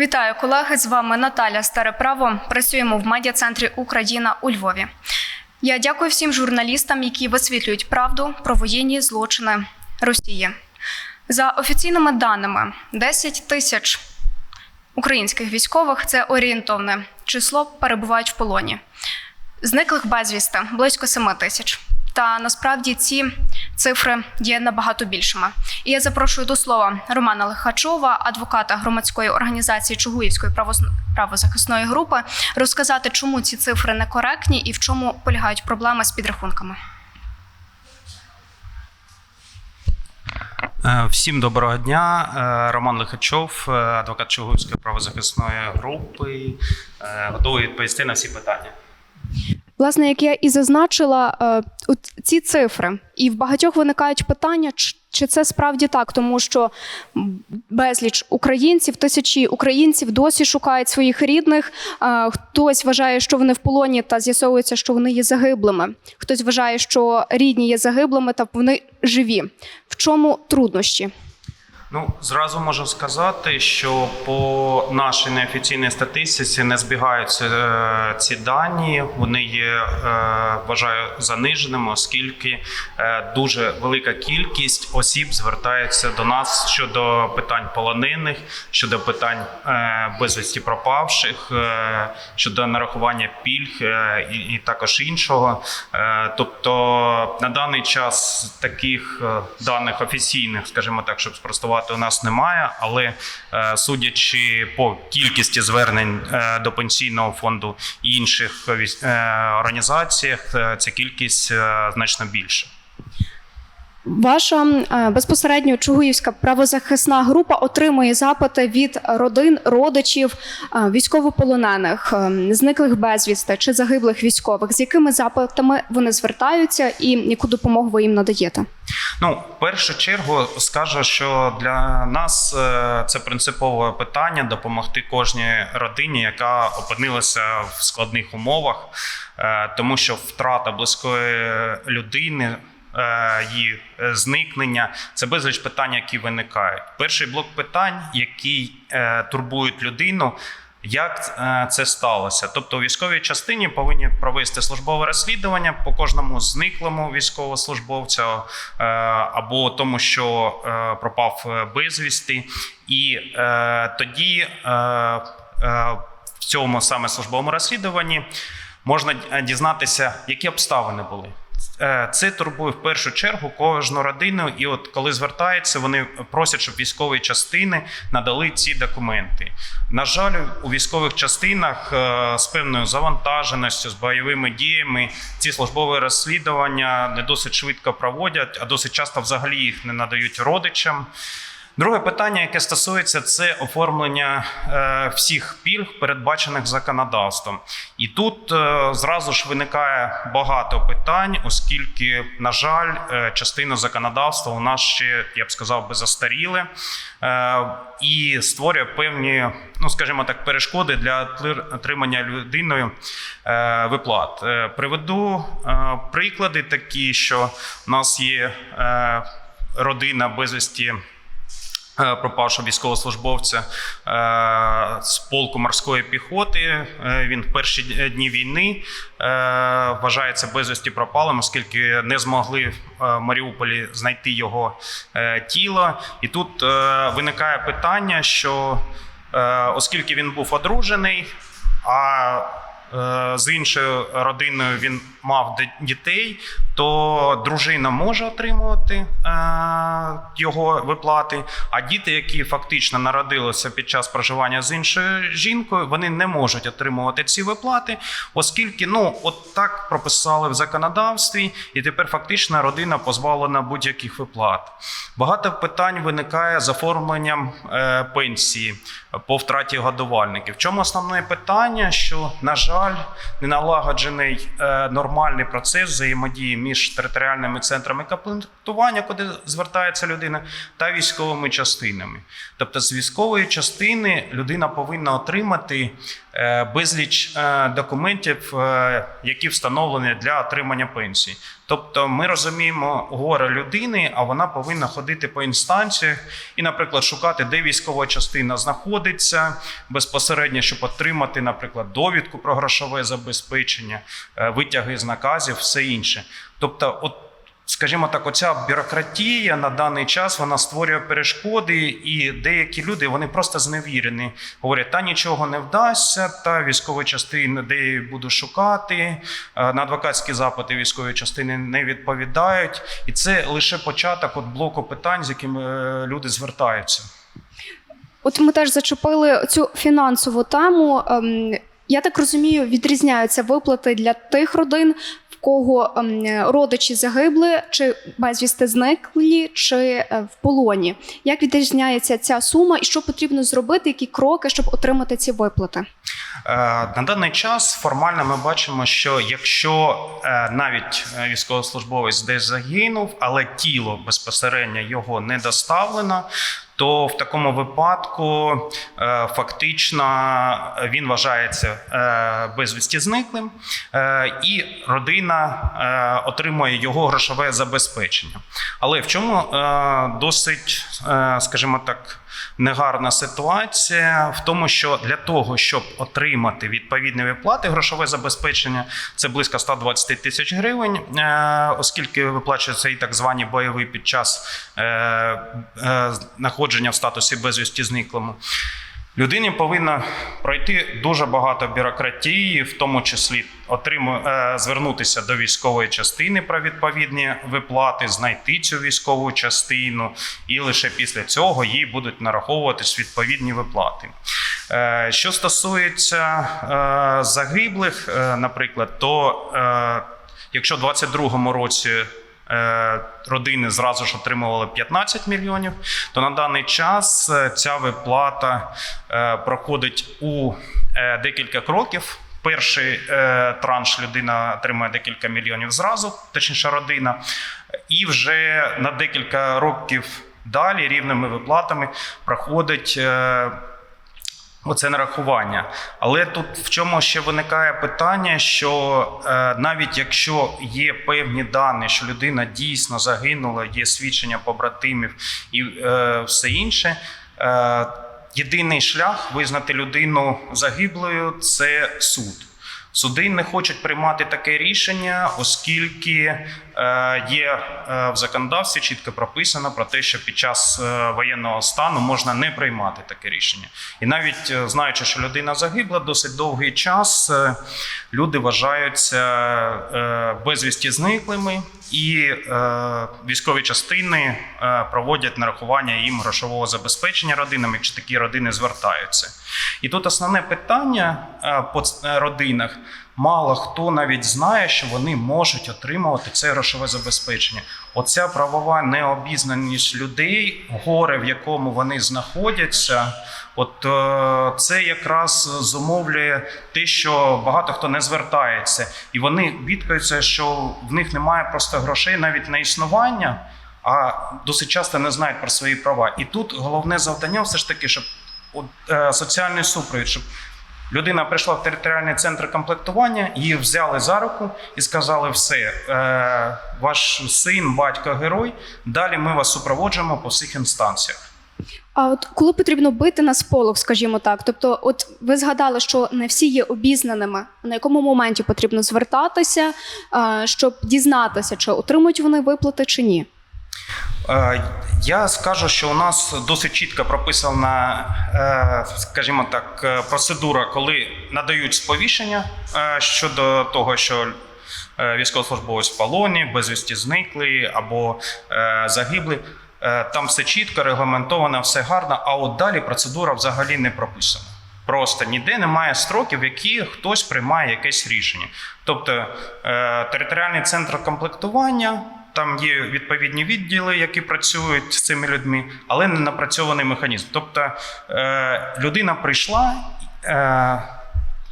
Вітаю, колеги! З вами Наталя Стареправо. Працюємо в медіа-центрі Україна у Львові. Я дякую всім журналістам, які висвітлюють правду про воєнні злочини Росії. За офіційними даними, 10 тисяч українських військових це орієнтовне число перебувають в полоні. Зниклих безвісти близько 7 тисяч. Та насправді ці цифри є набагато більшими. І я запрошую до слова Романа Лихачова, адвоката громадської організації Чугуївської правозахисної групи, розказати, чому ці цифри некоректні і в чому полягають проблеми з підрахунками. Е, Всім доброго дня. Е, Роман Лихачов, е, адвокат Чугуївської правозахисної групи. Готовий відповісти на всі питання. Власне, як я і зазначила, е, от ці цифри, і в багатьох виникають питання, чи це справді так, тому що безліч українців, тисячі українців досі шукають своїх рідних. Е, Хтось вважає, що вони в полоні, та з'ясовується, що вони є загиблими. Хтось вважає, що рідні є загиблими, та вони живі. В чому труднощі? Ну, зразу можу сказати, що по нашій неофіційній статистиці не збігаються е, ці дані. Вони є, е, вважаю, заниженими, оскільки е, дуже велика кількість осіб звертається до нас щодо питань полонених, щодо питань е, безвісті пропавших, е, щодо нарахування пільг е, і, і також іншого. Е, Тобто на даний час таких е, даних офіційних, скажімо так, щоб спростувати, у нас немає. Але е, судячи по кількості звернень е, до пенсійного фонду і інших е, організаціях, ця кількість значно більша. Ваша е, безпосередньо Чугуївська правозахисна група отримує запити від родин, родичів е, військовополонених, е, зниклих безвісти чи загиблих військових. З якими запитами вони звертаються, і яку допомогу ви їм надаєте? Ну, в першу чергу скажу, що для нас це принципове питання допомогти кожній родині, яка опинилася в складних умовах, тому що втрата близької людини. Е, Її е, зникнення це безліч питань, які виникають. Перший блок питань, які е, турбують людину, як це сталося? Тобто, у військовій частині повинні провести службове розслідування по кожному зниклому військовослужбовцю або тому, що пропав безвісти, і тоді в цьому саме службовому розслідуванні можна дізнатися, які обставини були. Е, Це турбує в першу чергу кожну родину, і от коли звертаються, вони просять, щоб військові частини надали ці документи. На жаль, у військових частинах е, з певною завантаженістю, з бойовими діями ці службові розслідування не досить швидко проводять, а досить часто взагалі їх не надають родичам. Друге питання, яке стосується, це оформлення е, всіх пільг, передбачених законодавством. І тут е, зразу ж виникає багато питань, оскільки, на жаль, е, частина законодавства у нас ще, я б сказав, би застаріле е, і створює певні, ну скажімо так, перешкоди для отримання людиною виплат. Приведу приклади такі, що у нас є родина безвісті пропавшого військовослужбовця е, з полку морської піхоти. Е, Він в перші дні війни е, вважається безвісті пропалим, оскільки не змогли е, в Маріуполі знайти його е, тіло. І тут е, виникає питання, що е, оскільки він був одружений, а е, з іншою родиною він мав дітей, то дружина може отримувати е, його виплати. А діти, які фактично народилися під час проживання з іншою жінкою, вони не можуть отримувати ці виплати, оскільки ну от так прописали в законодавстві, і тепер фактично родина позбавлена будь-яких виплат. Багато питань виникає з оформленням е, пенсії по втраті годувальників. В чому основне питання? Що, на жаль, не налагоджений е, нормальний нормальний процес взаємодії між територіальними центрами комплектування, куди звертається людина, та військовими частинами. Тобто, з військової частини людина повинна отримати безліч е, документів, е, які встановлені для отримання пенсії. Тобто, ми розуміємо горе людини, а вона повинна ходити по інстанціях і, наприклад, шукати, де військова частина знаходиться безпосередньо, щоб отримати, наприклад, довідку про грошове забезпечення, е, витяги з наказів, все інше. Тобто, от. Скажімо так, оця бюрократія на даний час вона створює перешкоди, і деякі люди вони просто зневірені. Говорять, та нічого не вдасться, та військові частини, де я буду шукати. е, На адвокатські запити військові частини не відповідають. І це лише початок от блоку питань, з якими е, люди звертаються. От ми теж зачепили цю фінансову тему. Ем, Я так розумію, відрізняються виплати для тих родин, кого ем, родичі загибли, чи безвісти зниклі, чи е, в полоні. Як відрізняється ця сума, і що потрібно зробити, які кроки, щоб отримати ці виплати? Е, На даний час формально ми бачимо, що якщо е, навіть військовослужбовець десь загинув, але тіло безпосередньо його не доставлено, то в такому випадку е, фактично він вважається е, безвісті зниклим, е, і родина отримує його грошове забезпечення. Але в чому досить, скажімо так, негарна ситуація в тому, що для того, щоб отримати відповідні виплати, грошове забезпечення це близько 120 тисяч гривень, оскільки виплачуються і так звані бойові під час е, знаходження в статусі безвісті зниклому. Людині повинна пройти дуже багато бюрократії, в тому числі отриму, е, звернутися до військової частини про відповідні виплати, знайти цю військову частину, і лише після цього їй будуть нараховуватись відповідні виплати. Е, що стосується е, загиблих, е, наприклад, то е, якщо в 2022 році родини зразу ж отримували 15 мільйонів, то на даний час е, ця виплата е, проходить у е, декілька кроків. Перший е, транш людина отримує декілька мільйонів зразу, точніше родина, і вже на декілька років далі рівними виплатами проходить. Оце нарахування. Але тут в чому ще виникає питання, що е, навіть якщо є певні дані, що людина дійсно загинула, є свідчення побратимів і е, все інше. Е, єдиний шлях визнати людину загиблою це суд. Суди не хочуть приймати таке рішення, оскільки е, є е, в законодавстві чітко прописано про те, що під час е, воєнного стану можна не приймати таке рішення. І навіть знаючи, що людина загибла досить довгий час, люди вважаються безвісті зниклими, і військові частини проводять нарахування їм грошового забезпечення родинам, якщо такі родини звертаються. І тут основне питання по родинах. Мало хто навіть знає, що вони можуть отримувати це грошове забезпечення. Оця правова необізнаність людей, горе, в якому вони знаходяться, от е, це якраз зумовлює те, що багато хто не звертається, і вони бідкаються, що в них немає просто грошей навіть на існування, а досить часто не знають про свої права. І тут головне завдання все ж таки, щоб от, е, соціальний супровід, щоб людина прийшла в територіальний центр комплектування, її взяли за руку і сказали: все, е, ваш син, батько, герой. Далі ми вас супроводжуємо по всіх інстанціях. А от коли потрібно бити на сполох, скажімо так, тобто, от ви згадали, що не всі є обізнаними, на якому моменті потрібно звертатися, е, щоб дізнатися, чи отримують вони виплати чи ні. Е, Я скажу, що у нас досить чітко прописана, е, скажімо так, е, процедура, коли надають сповіщення щодо того, що військовослужбовець в полоні, безвісті зниклий або загиблий. Е, Там все чітко, регламентовано, все гарно. А от далі процедура взагалі не прописана. Просто ніде немає строків, в які хтось приймає якесь рішення. Тобто територіальний центр комплектування, там є відповідні відділи, які працюють з цими людьми, але не напрацьований механізм. Тобто е, людина прийшла.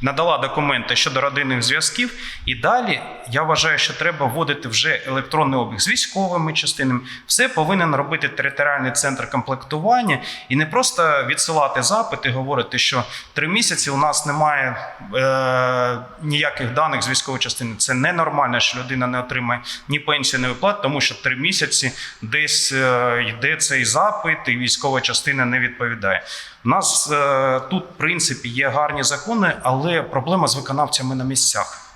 Надала документи щодо родинних зв'язків, і далі я вважаю, що треба вводити вже електронний обіг з військовими частинами. Все повинен робити територіальний центр комплектування і не просто відсилати запит і говорити, що три місяці у нас немає е, ніяких даних з військової частини. Це ненормально, що людина не отримає ні пенсії, ні виплат, тому що три місяці десь е, йде цей запит, і військова частина не відповідає. У нас е, тут, в принципі, є гарні закони, але проблема з виконавцями на місцях.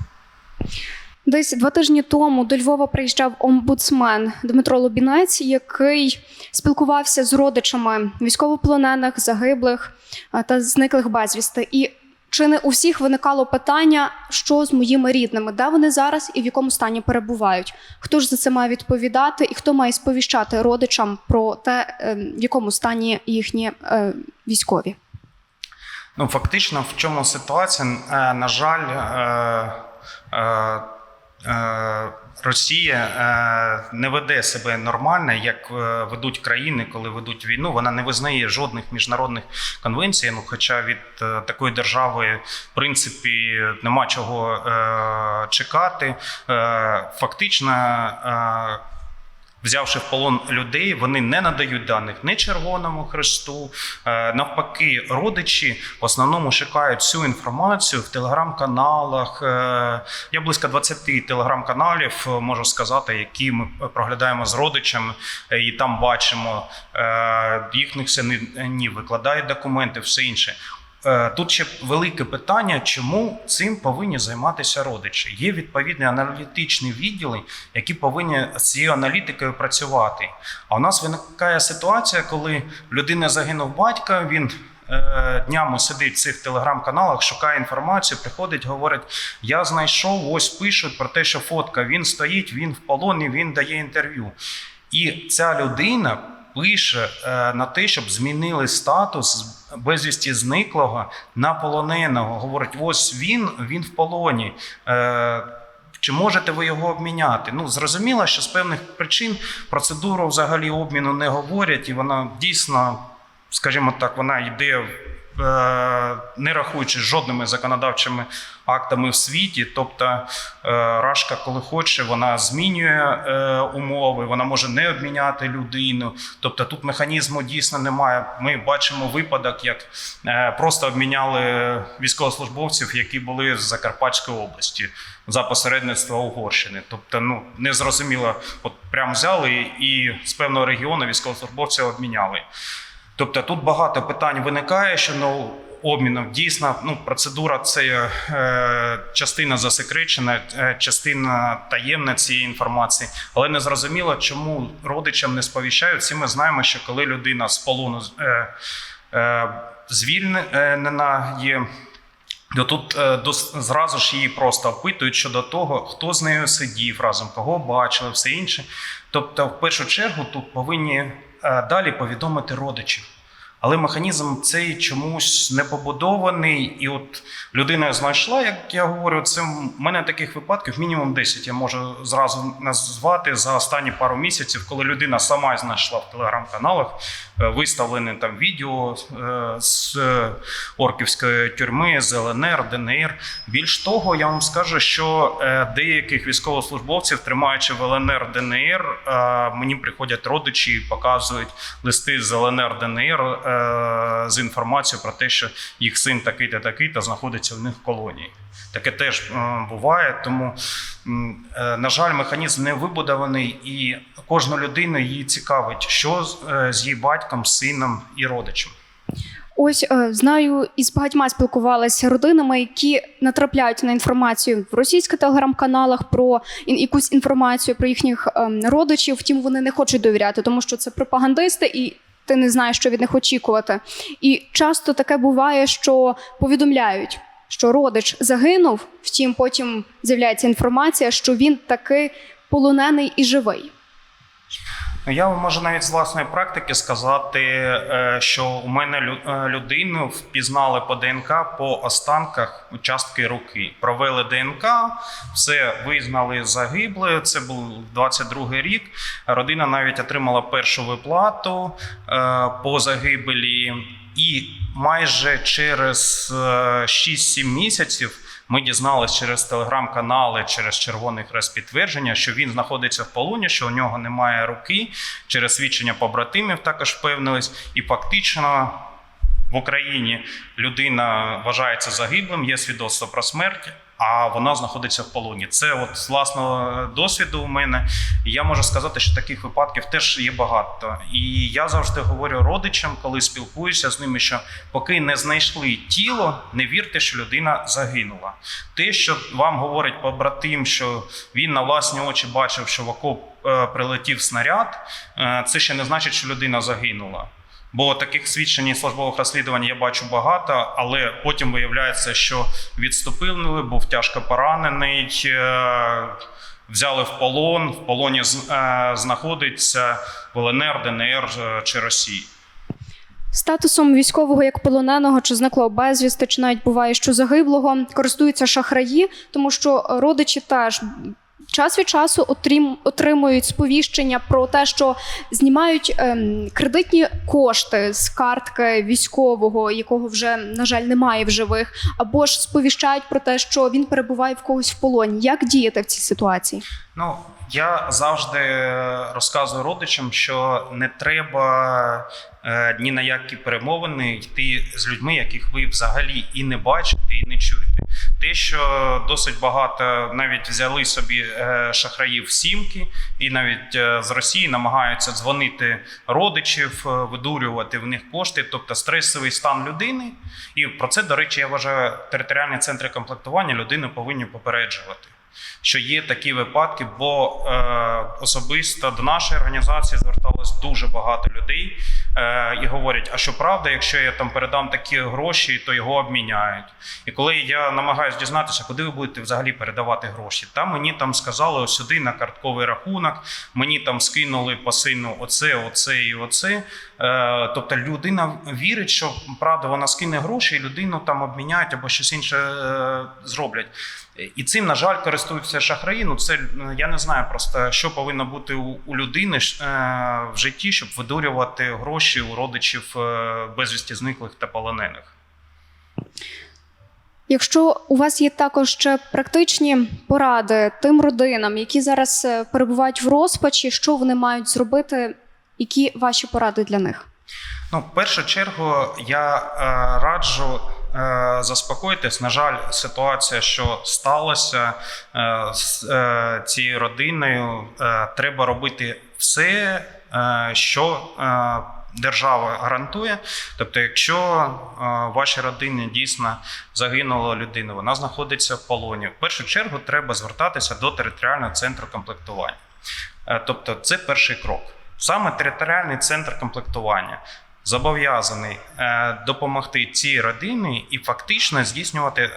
Десь два тижні тому до Львова приїжджав омбудсмен Дмитро Лобінець, який спілкувався з родичами військовополонених, загиблих та зниклих безвісти. І чи не у всіх виникало питання, що з моїми рідними, де вони зараз і в якому стані перебувають? Хто ж за це має відповідати, і хто має сповіщати родичам про те, е, в якому стані їхні е, військові? Ну, фактично, в чому ситуація? Е, На жаль, е, е, Росія не веде себе нормально, як ведуть країни, коли ведуть війну. Вона не визнає жодних міжнародних конвенцій. Ну, хоча від такої держави, в принципі, нема чого чекати. Фактично. Е, Взявши в полон людей, вони не надають даних ні Червоному Хресту. Е, Навпаки, родичі в основному шукають всю інформацію в телеграм-каналах. Е, Я близько 20 телеграм-каналів е, можу сказати, які ми проглядаємо з родичами, е, і там бачимо е, їхніх синів, викладають документи, все інше. Е, Тут ще велике питання, чому цим повинні займатися родичі. Є відповідні аналітичні відділи, які повинні з цією аналітикою працювати. А у нас виникає ситуація, коли в людини загинув батько, він е, днями сидить в цих телеграм-каналах, шукає інформацію, приходить, говорить: Я знайшов, ось пишуть про те, що фотка, він стоїть, він в полоні, він дає інтерв'ю. І ця людина пише е, на те, щоб змінили статус безвісті зниклого на полоненого. Говорить: ось він, він в полоні. Е, чи можете ви його обміняти? Ну зрозуміло, що з певних причин процедуру взагалі обміну не говорять, і вона дійсно, скажімо так, вона йде. Е, Не рахуючи жодними законодавчими актами в світі, тобто е, Рашка, коли хоче, вона змінює е, умови, вона може не обміняти людину. Тобто тут механізму дійсно немає. Ми бачимо випадок, як просто обміняли військовослужбовців, які були з Закарпатської області за посередництва Угорщини. Тобто, ну не зрозуміло, от прям взяли і з певного регіону військовослужбовців обміняли. Тобто тут багато питань виникає щодо обміну. Дійсно, ну процедура це е, частина засекречена, е, частина таємна цієї інформації, але не зрозуміло, чому родичам не сповіщають. Всі ми знаємо, що коли людина з полону е, е, звільнена є. То тут е, дос- зразу ж її просто опитують щодо того, хто з нею сидів разом, кого бачили, все інше. Тобто, в першу чергу, тут повинні е, далі повідомити родичів. Але механізм цей чомусь не побудований, і от людина знайшла, як я говорю, це в мене таких випадків мінімум 10 я можу зразу назвати за останні пару місяців, коли людина сама знайшла в телеграм-каналах е, виставлене там відео е, з е, Орківської тюрми, з ЛНР, ДНР. Більш того, я вам скажу, що деяких військовослужбовців, тримаючи в ЛНР, ДНР, мені приходять родичі і показують листи з ЛНР, ДНР з інформацією про те, що їх син такий-то, такий-то знаходиться в них в колонії. Таке теж е, буває, тому, е, на жаль, механізм не вибудований, і кожну людину її цікавить, що з- е, її батьком, сином і родичем. Ось е, знаю, із багатьма спілкувалася родинами, які натрапляють на інформацію в російських телеграм-каналах про якусь інформацію про їхніх ем, родичів. Втім, вони не хочуть довіряти, тому що це пропагандисти, і ти не знаєш, що від них очікувати. І часто таке буває, що повідомляють, що родич загинув. Втім, потім з'являється інформація, що він таки полонений і живий. Ну, Я можу навіть з власної практики сказати, е, що у мене е, людину впізнали по ДНК по останках частки руки. Провели ДНК, все визнали загиблою. Це був 22 рік. Родина навіть отримала першу виплату е, по загибелі. І майже через е, 6-7 місяців ми дізналися через телеграм-канали, через Червоний Хрест підтвердження, що він знаходиться в полоні, що у нього немає руки. Через свідчення побратимів також впевнились. І фактично в Україні людина вважається загиблим, є свідоцтво про смерть. А вона знаходиться в полоні. Це от з власного досвіду у мене. Я можу сказати, що таких випадків теж є багато. І я завжди говорю родичам, коли спілкуюся з ними, що поки не знайшли тіло, не вірте, що людина загинула. Те, що вам говорить побратим, що він на власні очі бачив, що в окоп е, прилетів снаряд, е, це ще не значить, що людина загинула. Бо таких свідчень і службових розслідувань я бачу багато, але потім виявляється, що відступили, був тяжко поранений, е, взяли в полон. В полоні е, знаходиться ЛНР, ДНР е, чи Росії. Статусом військового як полоненого чи зниклого безвісти, чи навіть буває, що загиблого користуються шахраї, тому що родичі теж. Час від часу отрім, отримують сповіщення про те, що знімають ем, кредитні кошти з картки військового, якого вже на жаль немає в живих, або ж сповіщають про те, що він перебуває в когось в полоні. Як діяти в цій ситуації? Ну, я завжди розказую родичам, що не треба е, ні на які перемовини йти з людьми, яких ви взагалі і не бачите, і не чуєте. Те, що досить багато навіть взяли собі е, шахраїв сімки, і навіть е, з Росії намагаються дзвонити родичів, е, видурювати в них кошти, тобто стресовий стан людини. І про це, до речі, я вважаю, територіальні центри комплектування людину повинні попереджувати що є такі випадки, бо е, особисто до нашої організації зверталось дуже багато людей е, і говорять: а що правда, якщо я там передам такі гроші, то його обміняють. І коли я намагаюся дізнатися, куди ви будете взагалі передавати гроші, там мені там сказали сюди на картковий рахунок, мені там скинули по сину оце, оце і оце. Е, тобто людина вірить, що правда вона скине гроші, і людину там обміняють або щось інше е, зроблять. І цим, на жаль, користуються шахраї. Ну це е, я не знаю просто, що повинно бути у, людини в житті, щоб видурювати гроші у родичів безвісті зниклих та полонених. Якщо у вас є також ще практичні поради тим родинам, які зараз перебувають в розпачі, що вони мають зробити, які ваші поради для них? Ну, в першу чергу, я е, раджу е, заспокоїтись. На жаль, ситуація, що сталося е, з е, цією родиною, треба робити все, що. Держава гарантує, тобто, якщо в вашій родині дійсно загинула людина, вона знаходиться в полоні. В першу чергу треба звертатися до територіального центру комплектування. Тобто, це перший крок. Саме територіальний центр комплектування зобов'язаний е, допомогти цій родині і фактично здійснювати е,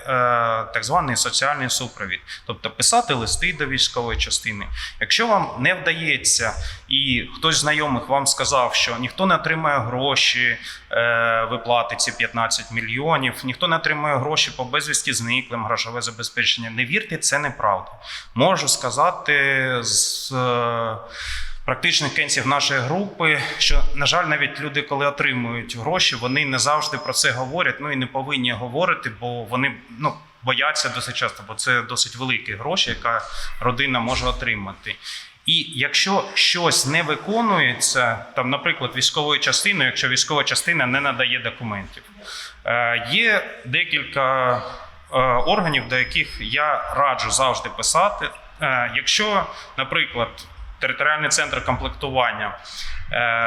так званий соціальний супровід, тобто писати листи до військової частини. Якщо вам не вдається, і хтось знайомих вам сказав, що ніхто не отримає гроші е, виплати ці 15 мільйонів, ніхто не отримує гроші по безвісті зниклим, грошове забезпечення. Не вірте, це неправда. Можу сказати з. Практичних кінців нашої групи, що на жаль, навіть люди, коли отримують гроші, вони не завжди про це говорять. Ну і не повинні говорити, бо вони ну. Бояться досить часто, бо це досить великі гроші, яка родина може отримати. І якщо щось не виконується, там, наприклад, військовою частиною, якщо військова частина не надає документів, е, є декілька е, органів, до яких я раджу завжди писати. Е, Якщо, наприклад, територіальний центр комплектування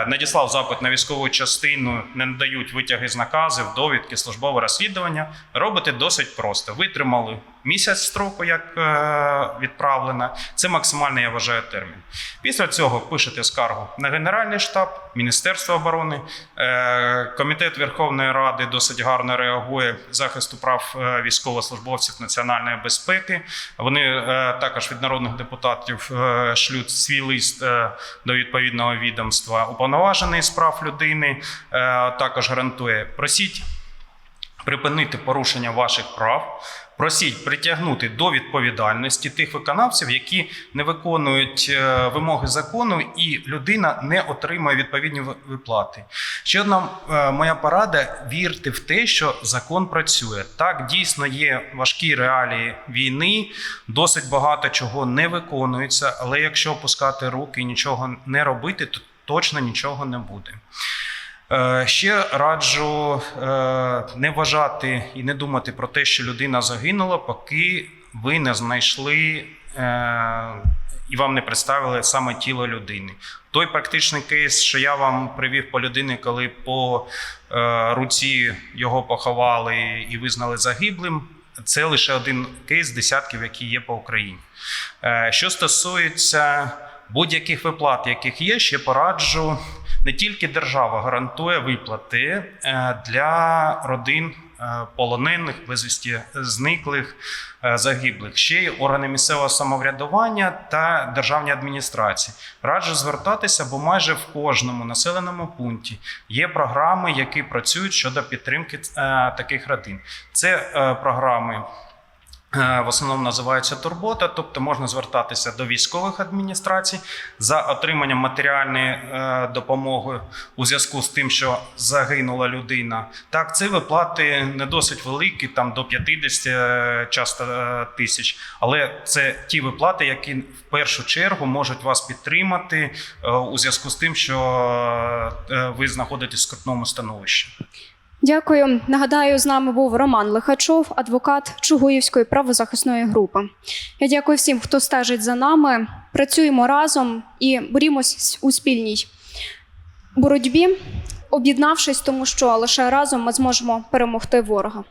надіслав запит на військову частину, не надають витяги з наказів, довідки, службове розслідування. Робите досить просто. Витримали місяць строку, як е, відправлено. Це максимальний, я вважаю, термін. Після цього пишете скаргу на Генеральний штаб, Міністерство оборони. Е, Комітет Верховної Ради досить гарно реагує захисту прав е, військовослужбовців національної безпеки. Вони е, також від народних депутатів е, шлють свій лист е, до відповідного відомства. Уповноважений з прав людини е, також гарантує. Просіть припинити порушення ваших прав. Просіть притягнути до відповідальності тих виконавців, які не виконують е, вимоги закону, і людина не отримує відповідні виплати. Ще одна е, моя порада: вірте в те, що закон працює. Так, дійсно є важкі реалії війни, досить багато чого не виконується, але якщо опускати руки і нічого не робити, то точно нічого не буде. Е, Ще раджу е, не вважати і не думати про те, що людина загинула, поки ви не знайшли е, і вам не представили саме тіло людини. Той практичний кейс, що я вам привів по людині, коли по руці його поховали і визнали загиблим. Це лише один кейс десятків, які є по Україні. Що стосується будь-яких виплат, яких є, ще пораджу. Не тільки держава гарантує виплати е, для родин е, полонених, безвісті зниклих, е, загиблих, ще й органи місцевого самоврядування та державні адміністрації. Раджу звертатися, бо майже в кожному населеному пункті є програми, які працюють щодо підтримки таких родин. Це програми. Е, В основному називаються турбота, тобто можна звертатися до військових адміністрацій за отриманням матеріальної е, допомоги у зв'язку з тим, що загинула людина. Так, ці виплати не досить великі, там до 50 е, часто тисяч, але це ті виплати, які в першу чергу можуть вас підтримати у зв'язку з тим, що ви знаходитесь в скрутному становищі. Дякую. Нагадаю, з нами був Роман Лихачов, адвокат Чугуївської правозахисної групи. Я дякую всім, хто стежить за нами. Працюємо разом і борімось у спільній боротьбі, об'єднавшись, тому що лише разом ми зможемо перемогти ворога.